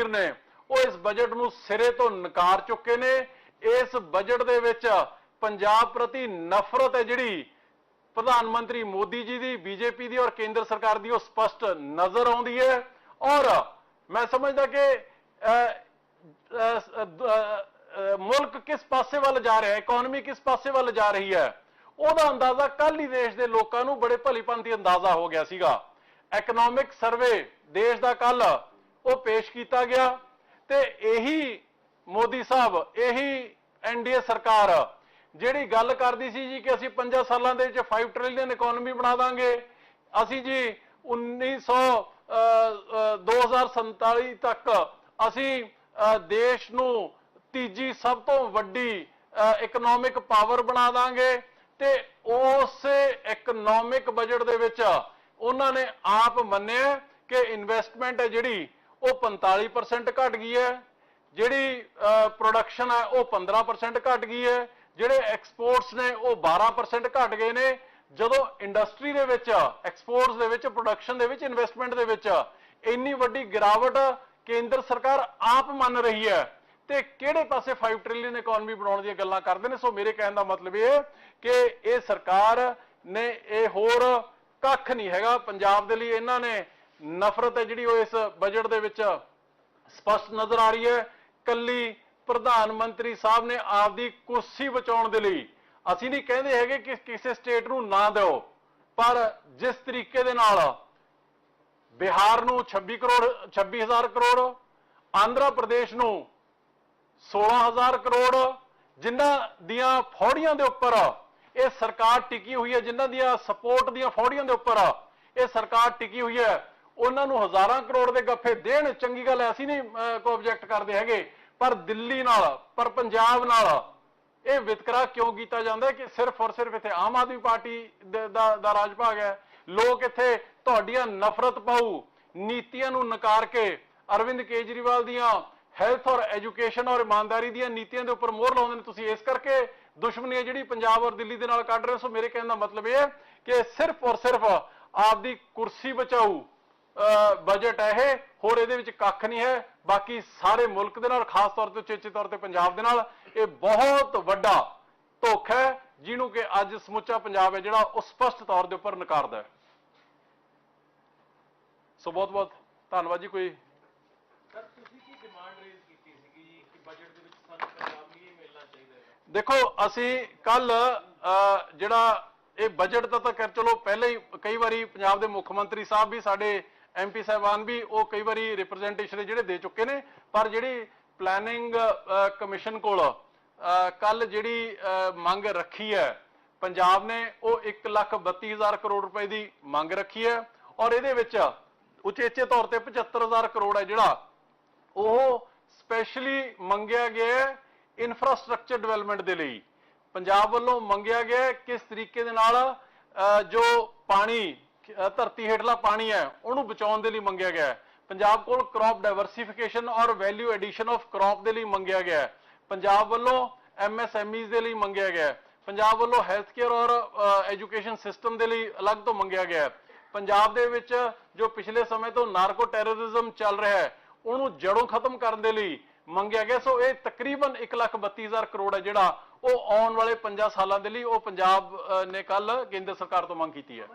ਵਜ਼ੀਰ ਨੇ। ਉਹ ਇਸ ਬਜਟ ਨੂੰ ਸਿਰੇ ਤੋਂ ਨਕਾਰ ਚੁੱਕੇ ਨੇ। ਇਸ ਬਜਟ ਦੇ ਵਿੱਚ ਪੰਜਾਬ ਪ੍ਰਤੀ ਨਫ਼ਰਤ ਹੈ ਜਿਹੜੀ ਪ੍ਰਧਾਨ ਮੰਤਰੀ ਮੋਦੀ ਜੀ ਦੀ, ਬੀਜੇਪੀ ਦੀ ਔਰ ਕੇਂਦਰ ਸਰਕਾਰ ਦੀ ਉਹ ਸਪਸ਼ਟ ਨਜ਼ਰ ਆਉਂਦੀ ਹੈ। ਔਰ ਮੈਂ ਸਮਝਦਾ ਕਿ ਮੁਲਕ ਕਿਸ ਪਾਸੇ ਵੱਲ ਜਾ ਰਿਹਾ ਹੈ ਇਕਨੋਮੀ ਕਿਸ ਪਾਸੇ ਵੱਲ ਜਾ ਰਹੀ ਹੈ, ਉਹਦਾ ਅੰਦਾਜ਼ਾ ਕੱਲ ਹੀ ਦੇਸ਼ ਦੇ ਲੋਕਾਂ ਨੂੰ ਬੜੇ ਭਲੀਭਾਂਤੀ ਅੰਦਾਜ਼ਾ ਹੋ ਗਿਆ ਸੀਗਾ। ਇਕਨੋਮਿਕ ਸਰਵੇ ਦੇਸ਼ ਦਾ ਕੱਲ ਉਹ ਪੇਸ਼ ਕੀਤਾ ਗਿਆ ਤੇ ਇਹੀ ਮੋਦੀ ਸਾਹਿਬ ਇਹੀ ਐਨਡੀਏ ਸਰਕਾਰ ਜਿਹੜੀ ਗੱਲ ਕਰਦੀ ਸੀ ਜੀ ਕਿ ਅਸੀਂ 5 ਸਾਲਾਂ ਦੇ ਵਿੱਚ 5 ਟ੍ਰਿਲੀਅਨ ਇਕਨੋਮੀ ਬਣਾ ਦਾਂਗੇ। ਅਸੀਂ ਜੀ 1900 ਅਹ, ਅਹ, 2047 ਤੱਕ ਅਸੀਂ ਦੇਸ਼ ਨੂੰ ਤੀਜੀ ਸਭ ਤੋਂ ਵੱਡੀ ਇਕਨੋਮਿਕ ਪਾਵਰ ਬਣਾ ਦਾਂਗੇ ਤੇ ਉਸ ਇਕਨੋਮਿਕ ਬਜਟ ਦੇ ਵਿੱਚ ਉਹਨਾਂ ਨੇ ਆਪ ਮੰਨਿਆ ਕਿ ਇਨਵੈਸਟਮੈਂਟ ਹੈ ਜਿਹੜੀ ਉਹ 45% ਘਟ ਗਈ ਹੈ। ਜਿਹੜੀ ਪ੍ਰੋਡਕਸ਼ਨ ਹੈ, ਉਹ 15% ਘਟ ਗਈ ਹੈ। ਜਿਹੜੇ ਐਕਸਪੋਰਟਸ ਨੇ, ਉਹ 12% ਘਟ ਗਏ ਨੇ। ਜਦੋਂ ਇੰਡਸਟਰੀ ਦੇ ਵਿੱਚ ਐਕਸਪੋਰਟਸ ਦੇ ਵਿੱਚ ਪ੍ਰੋਡਕਸ਼ਨ ਦੇ ਵਿੱਚ ਇਨਵੈਸਟਮੈਂਟ ਦੇ ਵਿੱਚ ਇੰਨੀ ਵੱਡੀ ਗਿਰਾਵਟ ਕੇਂਦਰ ਸਰਕਾਰ ਆਪ ਮੰਨ ਰਹੀ ਹੈ। ਤੇ ਕਿਹੜੇ ਪਾਸੇ 5 ਟ੍ਰਿਲੀਅਨ ਇਕਨੋਮੀ ਬਣਾਉਣ ਦੀਆਂ ਗੱਲਾਂ ਕਰਦੇ ਨੇ? ਸੋ ਮੇਰੇ ਕਹਿਣ ਦਾ ਮਤਲਬ ਇਹ ਹੈ ਕਿ ਇਹ ਸਰਕਾਰ ਨੇ ਇਹ ਹੋਰ ਕੱਖ ਨਹੀਂ ਹੈਗਾ। ਪੰਜਾਬ ਦੇ ਲਈ ਇਹਨਾਂ ਨੇ ਨਫ਼ਰਤ ਹੈ ਜਿਹੜੀ ਉਹ ਇਸ ਬਜਟ ਦੇ ਵਿੱਚ ਸਪਸ਼ਟ ਨਜ਼ਰ ਆ ਰਹੀ ਹੈ। ਕੱਲੀ ਪ੍ਰਧਾਨ ਮੰਤਰੀ ਸਾਹਿਬ ਨੇ ਆਪਦੀ ਕੁਰਸੀ ਬਚਾਉਣ ਦੇ ਲਈ ਅਸੀਂ ਨਹੀਂ ਕਹਿੰਦੇ ਹੈਗੇ ਕਿ ਕਿਸੇ ਸਟੇਟ ਨੂੰ ਨਾ ਦਿਓ, ਪਰ ਜਿਸ ਤਰੀਕੇ ਦੇ ਨਾਲ ਬਿਹਾਰ ਨੂੰ 26 ਕਰੋੜ 26000 ਕਰੋੜ, ਆਂਧਰਾ ਪ੍ਰਦੇਸ਼ ਨੂੰ 16000 ਕਰੋੜ, ਜਿਨ੍ਹਾਂ ਦੀਆਂ ਫੌੜੀਆਂ ਦੇ ਉੱਪਰ ਇਹ ਸਰਕਾਰ ਟਿਕੀ ਹੋਈ ਹੈ, ਜਿਨ੍ਹਾਂ ਦੀਆਂ ਸਪੋਰਟ ਦੀਆਂ ਫੌੜੀਆਂ ਦੇ ਉੱਪਰ ਇਹ ਸਰਕਾਰ ਟਿਕੀ ਹੋਈ ਹੈ ਉਹਨਾਂ ਨੂੰ ਹਜ਼ਾਰਾਂ ਕਰੋੜ ਦੇ ਗੱਫੇ ਦੇਣ ਚੰਗੀ ਗੱਲ ਐ ਅਸੀਂ ਨਹੀਂ ਅਹ, ਕੋਈ ਆਬਜੈਕਟ ਕਰਦੇ ਹੈਗੇ। ਪਰ ਦਿੱਲੀ ਨਾਲ ਪਰ ਪੰਜਾਬ ਨਾਲ ਇਹ ਵਿਤਕਰਾ ਕਿਉਂ ਕੀਤਾ ਜਾਂਦਾ ਕਿ ਸਿਰਫ ਔਰ ਸਿਰਫ ਇੱਥੇ ਆਮ ਆਦਮੀ ਪਾਰਟੀ ਦਾ ਦਾ ਰਾਜ ਭਾਗ ਹੈ। ਲੋਕ ਇੱਥੇ ਤੁਹਾਡੀਆਂ ਨਫ਼ਰਤ ਪਾਊ ਨੀਤੀਆਂ ਨੂੰ ਨਕਾਰ ਕੇ ਅਰਵਿੰਦ ਕੇਜਰੀਵਾਲ ਦੀਆਂ ਹੈਲਥ ਔਰ ਐਜੂਕੇਸ਼ਨ ਔਰ ਇਮਾਨਦਾਰੀ ਦੀਆਂ ਨੀਤੀਆਂ ਦੇ ਉੱਪਰ ਮੋਹਰ ਲਾਉਂਦੇ ਨੇ। ਤੁਸੀਂ ਇਸ ਕਰਕੇ ਦੁਸ਼ਮਣੀ ਹੈ ਜਿਹੜੀ ਪੰਜਾਬ ਔਰ ਦਿੱਲੀ ਦੇ ਨਾਲ ਕੱਢ ਰਹੇ ਹੋ। ਸੋ ਮੇਰੇ ਕਹਿਣ ਦਾ ਮਤਲਬ ਇਹ ਹੈ ਕਿ ਸਿਰਫ ਔਰ ਸਿਰਫ ਆਪਦੀ ਕੁਰਸੀ ਬਚਾਊ ਬਜਟ ਹੈ ਇਹ। ਹੋਰ ਇਹਦੇ ਵਿੱਚ ਕੱਖ ਨਹੀਂ ਹੈ। ਬਾਕੀ ਸਾਰੇ ਮੁਲਕ ਦੇ ਨਾਲ ਖਾਸ ਤੌਰ ਤੇ ਉਚੇਚੇ ਤੌਰ ਤੇ ਪੰਜਾਬ ਦੇ ਨਾਲ ਇਹ ਬਹੁਤ ਵੱਡਾ ਧੋਖਾ ਹੈ ਜਿਹਨੂੰ ਕਿ ਅੱਜ ਸਮੁੱਚਾ ਪੰਜਾਬ ਹੈ ਜਿਹੜਾ ਉਹ ਸਪਸ਼ਟ ਤੌਰ ਦੇ ਉੱਪਰ ਨਕਾਰਦਾ ਹੈ। ਸੋ ਬਹੁਤ ਬਹੁਤ ਧੰਨਵਾਦ ਜੀ ਕੋਈ। ਸਰ ਤੁਸੀਂ ਕੀ ਡਿਮਾਂਡ ਰੇਜ਼ ਕੀਤੀ ਸੀਗੀ ਜੀ ਕਿ ਬਜਟ ਦੇ ਵਿੱਚ ਸਾਨੂੰ ਪੰਜਾਬ ਨੂੰ ਇਹ ਮਿਲਣਾ ਚਾਹੀਦਾ ਹੈ? ਦੇਖੋ ਅਸੀਂ ਕੱਲ ਜਿਹੜਾ ਇਹ ਬਜਟ ਦਾ ਤਾਂ ਕਰ ਚਲੋ ਪਹਿਲੇ ਹੀ ਕਈ ਵਾਰੀ ਪੰਜਾਬ ਦੇ ਮੁੱਖ ਮੰਤਰੀ ਸਾਹਿਬ ਵੀ ਸਾਡੇ ਐਮਪੀ ਸਾਹਿਬਾਨ ਵੀ ਉਹ ਕਈ ਵਾਰੀ ਰਿਪਰੈਜ਼ੈਂਟੇਸ਼ਨ ਜਿਹੜੇ ਦੇ ਚੁੱਕੇ ਨੇ, ਪਰ ਜਿਹੜੀ ਪਲੈਨਿੰਗ ਕਮਿਸ਼ਨ ਕੋਲ ਕੱਲ ਜਿਹੜੀ ਮੰਗ ਰੱਖੀ ਹੈ, ਪੰਜਾਬ ਨੇ ਉਹ 132000 ਕਰੋੜ ਰੁਪਏ ਦੀ ਮੰਗ ਰੱਖੀ ਹੈ ਔਰ ਇਹਦੇ ਵਿੱਚ ਉਚੇਚੇ ਤੌਰ ਤੇ 75000 ਕਰੋੜ ਹੈ ਜਿਹੜਾ, ਉਹ ਸਪੈਸ਼ਲੀ ਮੰਗਿਆ ਗਿਆ ਹੈ ਇਨਫਰਾਸਟ੍ਰਕਚਰ ਡਿਵੈਲਪਮੈਂਟ ਦੇ ਲਈ। ਪੰਜਾਬ ਵੱਲੋਂ ਮੰਗਿਆ ਗਿਆ ਕਿਸ ਤਰੀਕੇ ਦੇ ਨਾਲ ਜੋ ਪਾਣੀ ਧਰਤੀ ਹੇਠਲਾ ਪਾਣੀ ਹੈ, ਉਹਨੂੰ ਬਚਾਉਣ ਦੇ ਲਈ ਮੰਗਿਆ ਗਿਆ ਹੈ। ਪੰਜਾਬ ਕੋਲ ਕ੍ਰੌਪ ਡਾਈਵਰਸਿਫਿਕੇਸ਼ਨ ਔਰ ਵੈਲਿਊ ਐਡੀਸ਼ਨ ਆਫ ਕ੍ਰੌਪ ਦੇ ਲਈ ਮੰਗਿਆ ਗਿਆ ਹੈ। ਪੰਜਾਬ ਵੱਲੋਂ ਐਮਐਸਐਮਈਜ਼ ਦੇ ਲਈ ਮੰਗਿਆ ਗਿਆ ਹੈ। ਪੰਜਾਬ ਵੱਲੋਂ ਹੈਲਥ ਕੇਅਰ ਔਰ ਐਜੂਕੇਸ਼ਨ ਸਿਸਟਮ ਦੇ ਲਈ ਅਲੱਗ ਤੋਂ ਮੰਗਿਆ ਗਿਆ ਹੈ। ਪੰਜਾਬ ਦੇ ਵਿੱਚ ਜੋ ਪਿਛਲੇ ਸਮੇਂ ਤੋਂ ਨਾਰਕੋ ਟੈਰਰਿਜ਼ਮ ਚੱਲ ਰਿਹਾ ਹੈ, ਉਹਨੂੰ ਜੜੋਂ ਖਤਮ ਕਰਨ ਦੇ ਲਈ ਮੰਗਿਆ ਗਿਆ। ਸੋ ਇਹ ਤਕਰੀਬਨ 132000 ਕਰੋੜ ਹੈ ਜਿਹੜਾ ਉਹ ਆਉਣ ਵਾਲੇ 5 ਸਾਲਾਂ ਦੇ ਲਈ ਉਹ ਪੰਜਾਬ ਨੇ ਕੱਲ ਕੇਂਦਰ ਸਰਕਾਰ ਤੋਂ ਮੰਗ ਕੀਤੀ ਹੈ।